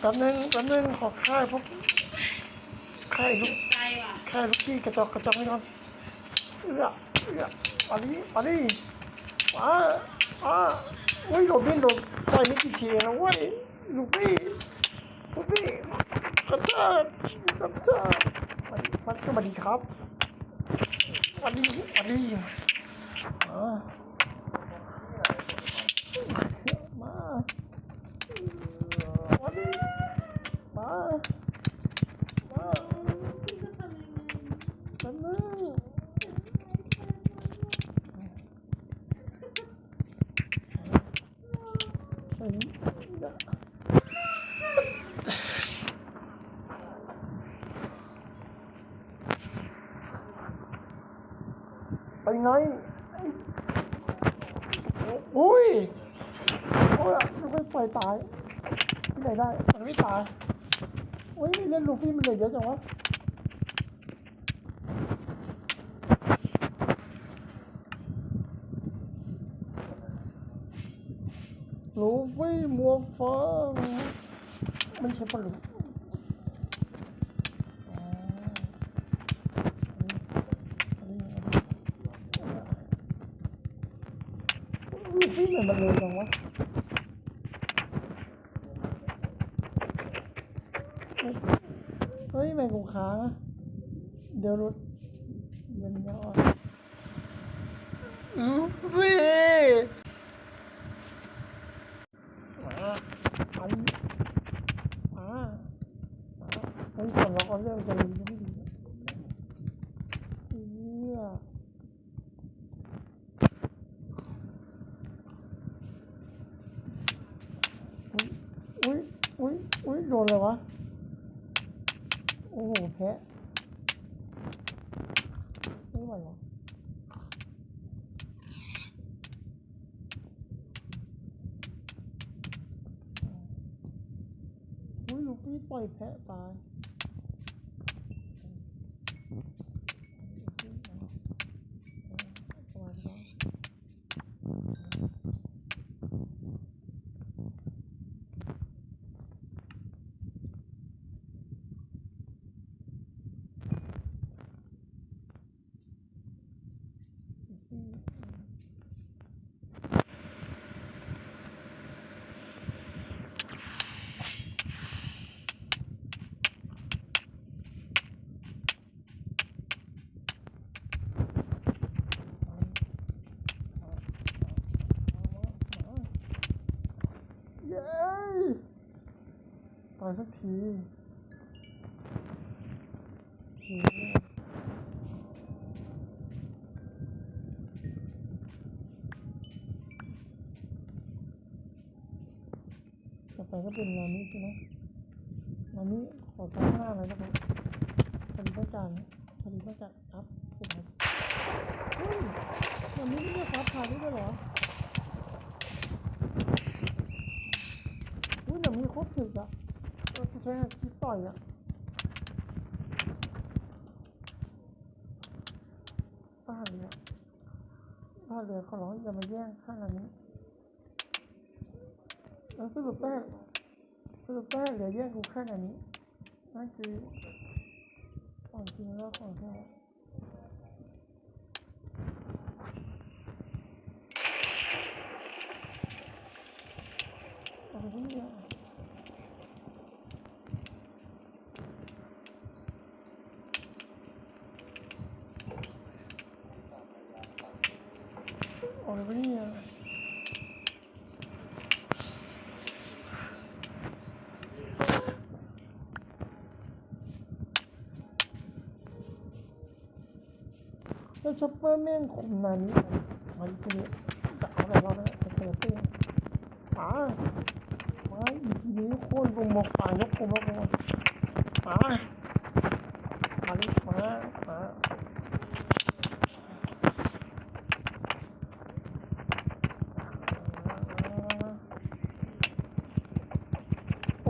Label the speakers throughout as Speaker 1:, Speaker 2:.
Speaker 1: แป๊บนึงแป๊บนึงขอค่ายพวกค่ายลู
Speaker 2: เจ็
Speaker 1: ก
Speaker 2: บใจว่ะ
Speaker 1: ค่ายลูกพี่กระจอกกระจอกนี่ก่อนเอื้อเอื้อมาดิมาดิมามาอุ้ยโดดดิ้นโดดต่อยไม่กี่ทีนะเว้ยลูกพี่ลูกพี่กระชากกระชากมาดิมาก็มาดีครับมาดีมาดีมามามาดิมา มา
Speaker 2: พี่จะทำยังไง
Speaker 1: แป๊บนึงเฮ้ยอย่าไปไงโอ้ยโอ้ยลูกไม่ปล่อยตายที่ไหนได้ มันไม่ตาย โอ้ยเล่นลูกพี่มันเหลือเยอะจังวะลูฟี่หมวกฟางมันใช่ปะลูกอ๋ออันนี้อันนี้ลูฟี่เหมือนมันเล ยจังวะเฮ้ยแมงกูค้างอะเดี๋ยวรถเย็นยอดลูฟี่มาอันมามาเฮ้ยส่วนเราก็เรื่องจะดีไม่ดีเอี้ยอุ้ยอุ้ยอุ้ยอุ้ยโดนเลยวะ โอ้โห แพ้ไม่ไหววะ อุ้ย ลูกพี่ปล่อยแพะตายสวัสดีครับเย้ ตายสักทีเย้ต่อไปก็เป็นงานนี้ใช่ไหมงานนี้ขอตั้งหน้าเลยนะครับพอดีต้องการพอดีต้องการอัพสุดครับเฮ้ยงานนี้ไม่เรียกอัพผ่านได้ด้วยเหรออุ้ยหนังมีโคตรถึกอะเออใช้คิดต่อยอะบ้าเลยอะ บ้าเลยขอร้องอย่ามาแย่งข้างอันนี้แล้วสรุปแป้สรุปแป้เหลือแย่งกูแค่อันนี้นั่นคือของจริงแล้ วของแท้อะเนี่ยแล้วช็อปเปอร์แม่งคุมนานนี้มาอีกทีนี้จะเอาอะไรเราเนี่ยจะเปิดเต้นมามาอีกทีนี้โค่นลงหมกฝ่ายยกคุมแล้วกูมามาดิมามา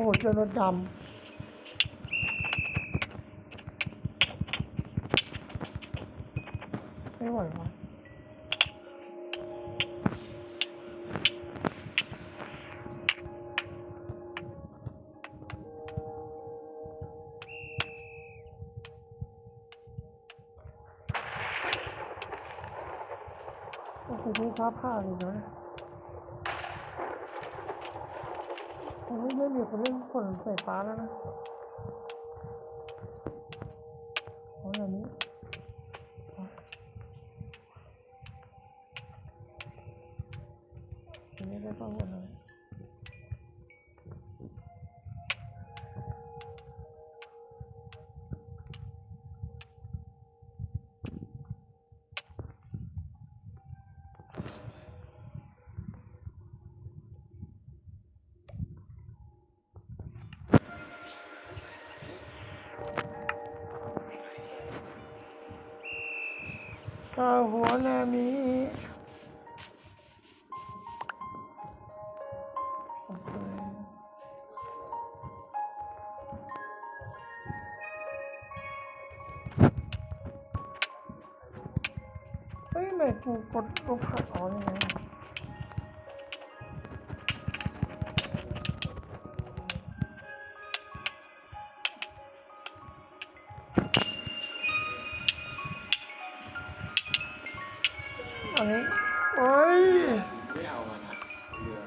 Speaker 1: โอ้เจ้ารถดำไม่ไหววะโอ้โหภาพผ่านเลยนะ ผมไม่ได้มีคนเล่นขนใส่ฟ้าแล้วนะเอาอย่างนี้ ข้าวหั อันนี้โอ้ย
Speaker 2: ไม่เอามันนะเรือ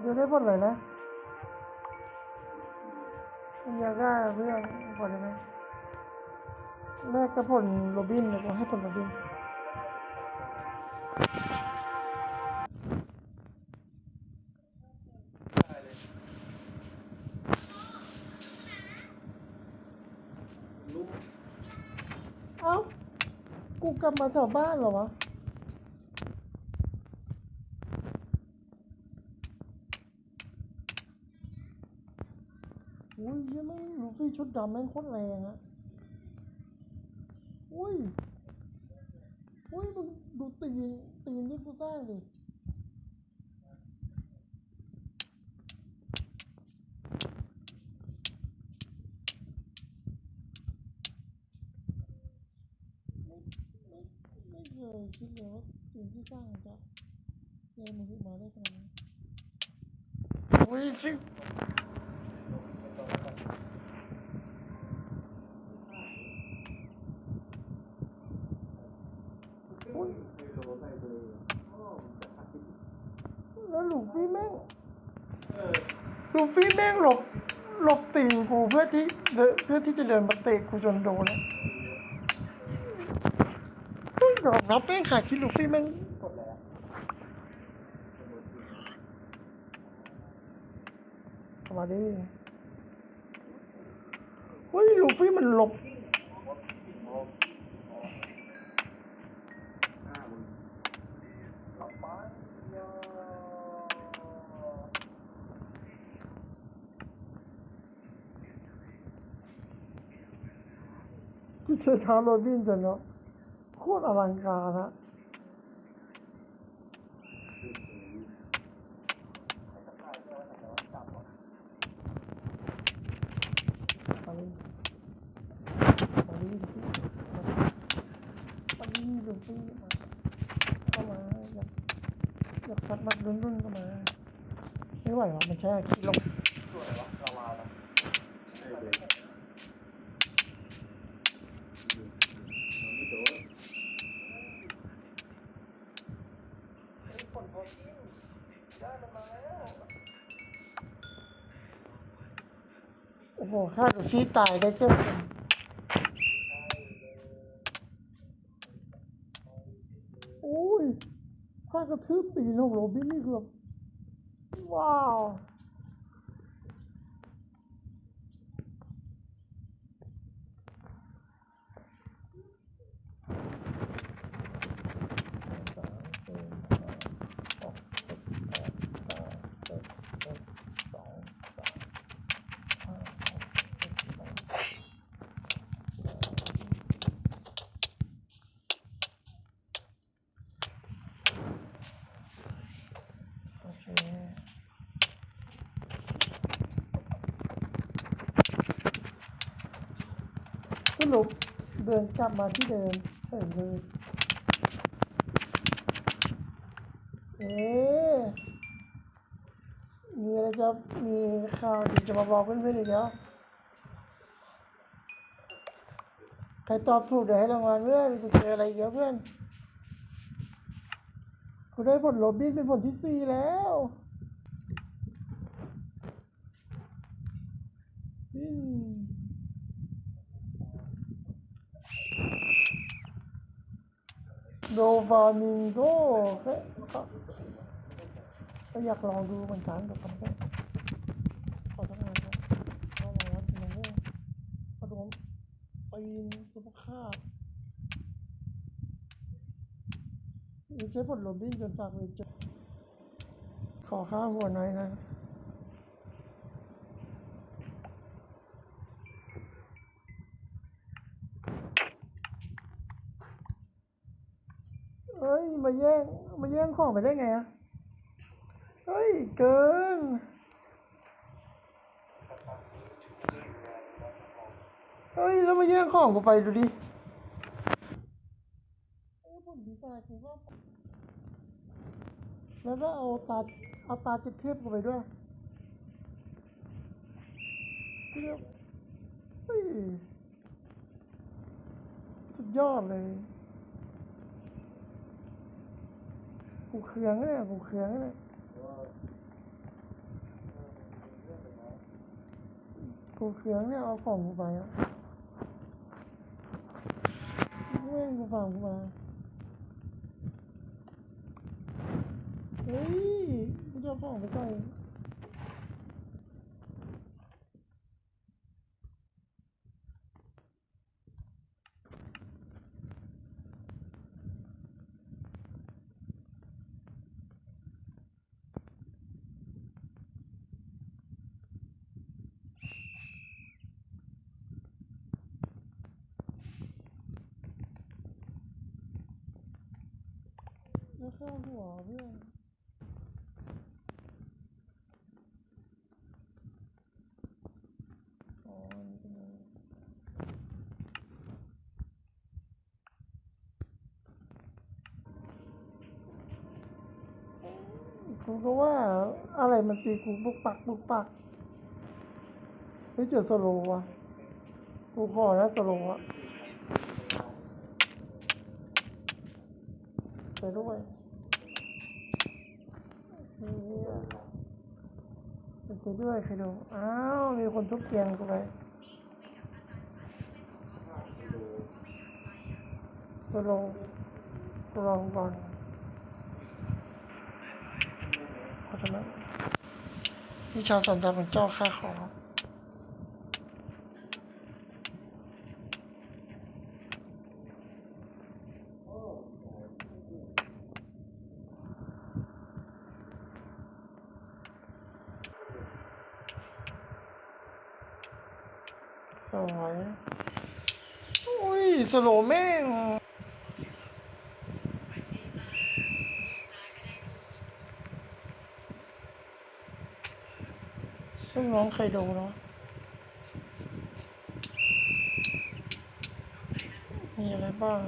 Speaker 1: เดี๋ยวได้ผลเลยนะอยากได้เพื่อนก่อนได้ไหมแรกก็ผลโรบินเดี๋ยวกูให้ผลโรบิน
Speaker 2: ลั
Speaker 1: บมาแถวบ้านเหรอวะอุ้ยยังไม่รู้พี่ชุดดำแม่งโคตรแรงอะอุ้ยอุ้ยมึงดูตีนตีนที่กูสร้างดิ ไม่ไม่ไม่เค ยคิดเลยว่าสิ่งที่สร้างมันจะเดินมันขึ้นมาได้ขนาดนี้โอ้ยชิโอ้ย
Speaker 2: ไม่รู้ใครเลยโอ้จะพักที่
Speaker 1: แล้วหลูฟี่แม่ง
Speaker 2: เออ
Speaker 1: หลูฟี่แม่งหลบหลบตีนกูเพื่อที่เดนเพื่อที่จะเดินมาเตะกูจนโดนอะเฮ้ ยอมรับแม่งขาดคิดหลูฟี่แม่ง
Speaker 2: กดแล้ว
Speaker 1: เข้ามาดิเฮ้ยลูฟี่มันหลบ
Speaker 2: ห้ามึงหลับไปยา
Speaker 1: กูใช้เท้าโรบินจนเนาะ ตรอลังการฮะอยากซัดมัดรุ่นๆเข้ามา ไม่ไหวหรอกมันใช้อาคีลง
Speaker 2: สวยวะลาวานะใช่เลยมันไม่โดน
Speaker 1: โอ้โห ที่ตายได้เจ้าโอ้ยข้ากระทืบปีนของโรบินนี่คือบว้าว โอเคส รุปเดินกลับมาที่เดิมเฉยเลยเอ๊มีอะไรจะมีข่าวดีจะมาบอกเพื่อนๆอีกแล้วใครตอบถูกเดี๋ยวให้รางวัลเพื่อนกูเจออะไรอีกแล้วเพื่อนกูได้ผลโรบินเป็นผลที่สี่แล้วอืม โดฟามิงโกแค่ก็ก็อยากลองดูเหมือนกันกับมันก็ขอทำงานครับเข้ามาวัดมันก็กระดดปีนสุภาพมีใช้ผลโรบินจนฝากเวรเจอขอค่าหัวหน่อยนะ เอ้ย มาแย่ง มา แย่งของไปได้ไงอะเฮ้ย เกินเฮ้ย แล้วมาแย่งของกูไปดูดิผมดีใจกูว่าแล้วก็เอาตาเอาตาจิตเทียบกูไปด้วยเฮ้ยสุดยอดเลย กูเคืองเนี่ยกูเคืองเนี่ยกูเคืองเนี่ยเอาของกูไปอะไม่กูฟังกูมาเฮ้ยกูจะเอาของไปใส่ แล้วเข้าหัวเพื่อนกูก็ว่าอะไรมันตีกูปุกปักปุกปักไม่เจอสโลวะกูขอนะสโลวะไปด้วยเฮีย ไปด้วยไปดูอ้าว มีคนทุบเตียงกูไปสโลว์กูลองก่อนเพราะฉะนั้นวิชาสันดานของเจ้าข้าขอ สวยอุ้ยสโลแม่งซึ่งน้องเคยดูเนาะมีอะไรบ้าง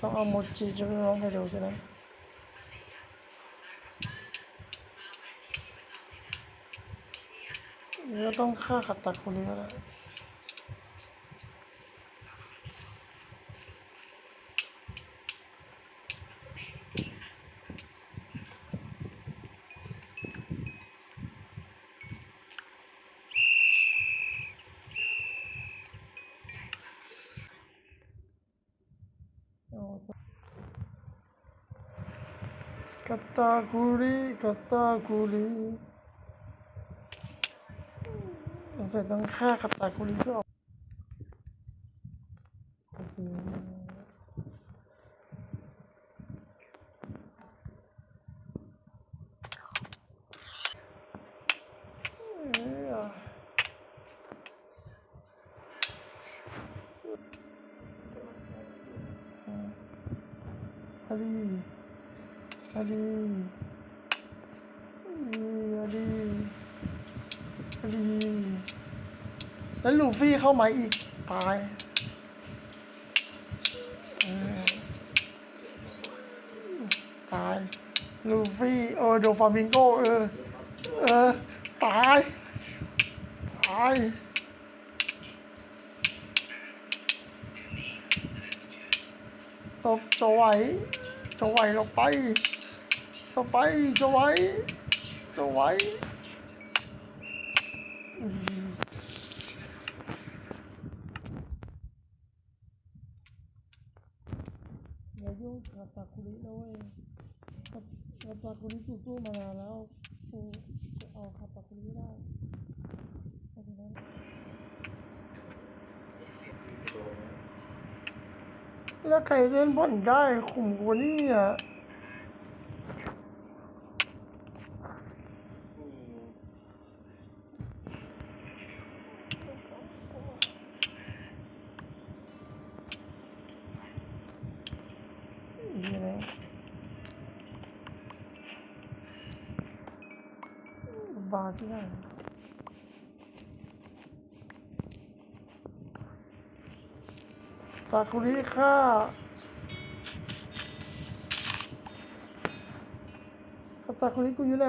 Speaker 1: ต้องเอาโมจิจะไปร้องให้ดูใช่ไหม หรือว่าต้องฆ่าขัดตัดคนนี้ก็ได้เอา ต้องฆ่าขับตาคุริเพื่อออกูฟี่เข้ามาอีก ตายตาย ลูฟี่ เออโดฟามิงโก เออ เออ ตาย ตาย ลบจะไหวจะไหวลงไปลงไปจะไหวจะไหว อย่ายุ่งกับตาคุรินะเว้ยกับกับตาคุริสู้ๆมานานแล้วกูจะเอาขับตาคุริได้เพราะฉะนั้นแล้วใครเล่นบอลได้ขุมกว่านี้อะ
Speaker 2: อืม
Speaker 1: นี่นะ บาที่ไหนตาคุริค่าตาคุริกูอยู่ไหน